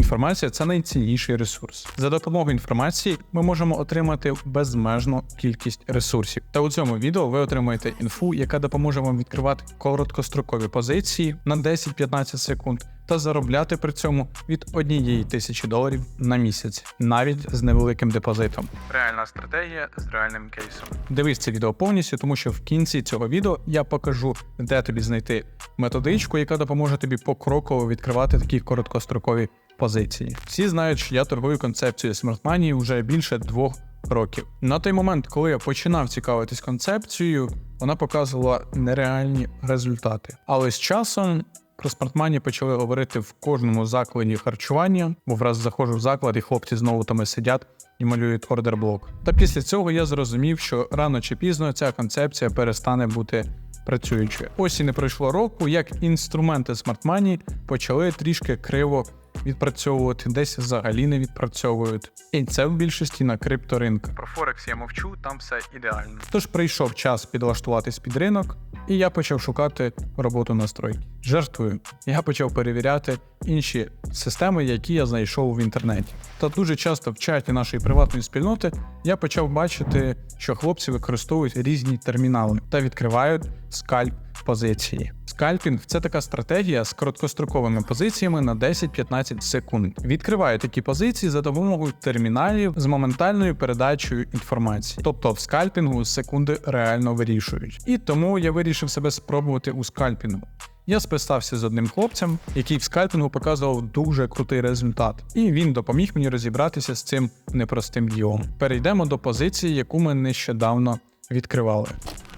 Інформація це найцінніший ресурс. За допомогою інформації ми можемо отримати безмежну кількість ресурсів. Та у цьому відео ви отримаєте інфу, яка допоможе вам відкривати короткострокові позиції на 10-15 секунд та заробляти при цьому від однієї тисячі доларів на місяць, навіть з невеликим депозитом. Реальна стратегія з реальним кейсом. Дивись це відео повністю, тому що в кінці цього відео я покажу, де тобі знайти методичку, яка допоможе тобі покроково відкривати такі короткострокові позиції. Всі знають, що я торгую концепцією Money вже більше двох років. На той момент, коли я починав цікавитись концепцією, вона показувала нереальні результати. Але з часом про смартмані почали говорити в кожному закладі харчування, бо враз заходжу в заклад, і хлопці знову там сидять і малюють ордерблок. Та після цього я зрозумів, що рано чи пізно ця концепція перестане бути працюючою. Ось і не пройшло року, як інструменти смартмані почали трішки криво відпрацьовувати, десь взагалі не відпрацьовують. І це в більшості на крипторинках. Про Форекс я мовчу, там все ідеально. Тож прийшов час підлаштуватись під ринок, і я почав шукати роботу настройки. Жартую, я почав перевіряти інші системи, які я знайшов в інтернеті. Та дуже часто в чаті нашої приватної спільноти я почав бачити, що хлопці використовують різні термінали та відкривають скальп позиції. Скальпінг це така стратегія з короткостроковими позиціями на 10-15 секунд. Відкриває такі позиції за допомогою терміналів з моментальною передачею інформації. Тобто в скальпінгу секунди реально вирішують. І тому я вирішив себе спробувати у скальпінгу. Я списався з одним хлопцем, який в скальпінгу показував дуже крутий результат, і він допоміг мені розібратися з цим непростим ділом. Перейдемо до позиції, яку ми нещодавно відкривали.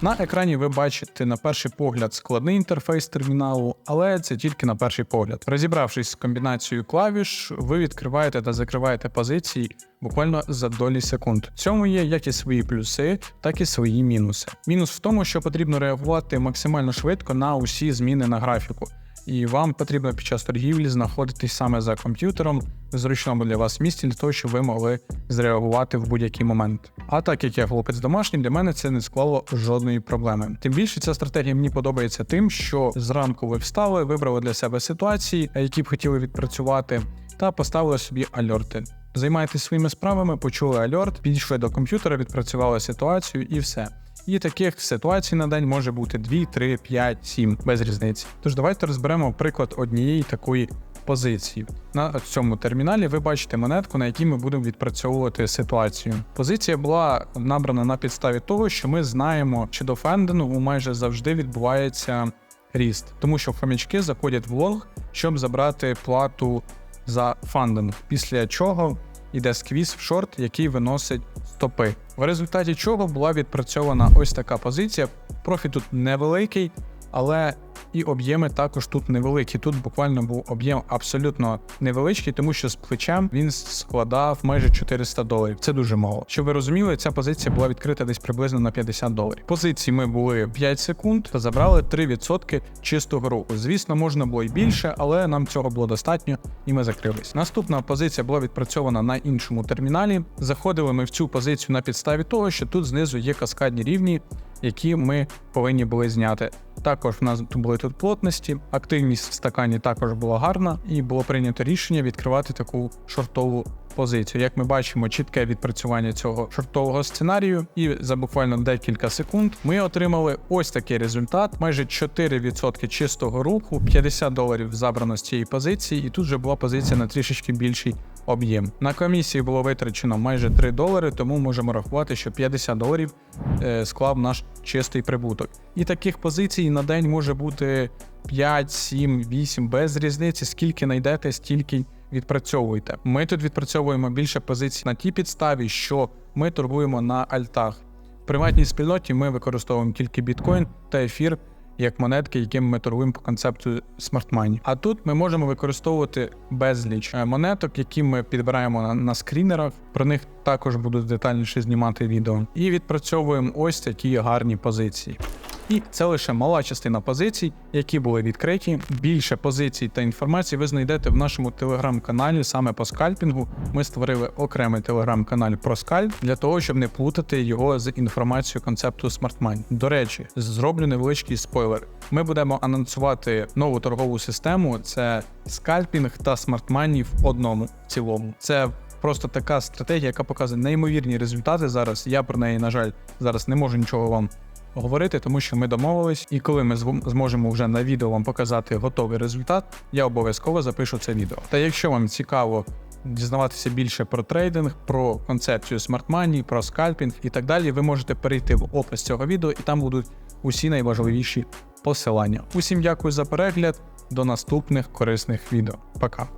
На екрані ви бачите на перший погляд складний інтерфейс терміналу, але це тільки на перший погляд. Розібравшись з комбінацією клавіш, ви відкриваєте та закриваєте позиції буквально за долі секунд. В цьому є як і свої плюси, так і свої мінуси. Мінус в тому, що потрібно реагувати максимально швидко на усі зміни на графіку. І вам потрібно під час торгівлі знаходитись саме за комп'ютером в зручному для вас місці, для того, щоб ви могли зреагувати в будь-який момент. А так як я хлопець домашній, для мене це не склало жодної проблеми. Тим більше ця стратегія мені подобається тим, що зранку ви встали, вибрали для себе ситуації, які б хотіли відпрацювати, та поставили собі альорти. Займайтесь своїми справами, почули альорт, підійшли до комп'ютера, відпрацювали ситуацію і все. І таких ситуацій на день може бути 2, 3, 5, 7, без різниці. Тож давайте розберемо приклад однієї такої позиції. На цьому терміналі ви бачите монетку, на якій ми будемо відпрацьовувати ситуацію. Позиція була набрана на підставі того, що ми знаємо, що до фендингу майже завжди відбувається ріст, тому що хомячки заходять в лонг, щоб забрати плату за фандинг, після чого йде сквіз в шорт, який виносить стопи. В результаті чого була відпрацьована ось така позиція. Профіт тут невеликий, але і об'єми також тут невеликі. Тут буквально був об'єм абсолютно невеличкий, тому що з плечем він складав майже 400 доларів. Це дуже мало. Щоб ви розуміли, ця позиція була відкрита десь приблизно на 50 доларів. Позиції ми були 5 секунд та забрали 3% чистого руху. Звісно, можна було й більше, але нам цього було достатньо, і ми закрились. Наступна позиція була відпрацьована на іншому терміналі. Заходили ми в цю позицію на підставі того, що тут знизу є каскадні рівні. Які ми повинні були зняти. Також в нас були тут плотності, активність в стакані також була гарна, і було прийнято рішення відкривати таку шортову позицію. Як ми бачимо, чітке відпрацювання цього шортового сценарію, і за буквально декілька секунд ми отримали ось такий результат: майже 4% чистого руху, 50 доларів забрано з цієї позиції, і тут вже була позиція на трішечки більший об'єм. На комісії було витрачено майже 3 долари, тому можемо рахувати, що 50 доларів е, склав наш чистий прибуток. І таких позицій на день може бути 5, 7, 8, без різниці, скільки знайдете, стільки відпрацьовуйте. Ми тут відпрацьовуємо більше позицій на тій підставі, що ми торгуємо на альтах. В приватній спільноті ми використовуємо тільки біткоін та ефір як монетки, якими ми торгуємо по концепту Money. А тут ми можемо використовувати безліч е, монеток, які ми підбираємо на, на скрінерах. Про них також буду детальніше знімати відео. І відпрацьовуємо ось такі гарні позиції. І це лише мала частина позицій, які були відкриті. Більше позицій та інформації ви знайдете в нашому телеграм-каналі саме по скальпінгу. Ми створили окремий телеграм-канал про скальп для того, щоб не плутати його з інформацією концепту Smart Money. До речі, зроблю невеличкий спойлер. Ми будемо анонсувати нову торгову систему: це скальпінг та Money в одному в цілому. Це просто така стратегія, яка показує неймовірні результати зараз. Я про неї, на жаль, зараз не можу нічого вам говорити, тому що ми домовились, і коли ми зможемо вже на відео вам показати готовий результат, я обов'язково запишу це відео. Та якщо вам цікаво дізнаватися більше про трейдинг, про концепцію Money, про скальпінг і так далі, ви можете перейти в опис цього відео, і там будуть усі найважливіші посилання. Усім дякую за перегляд. До наступних корисних відео. Пока.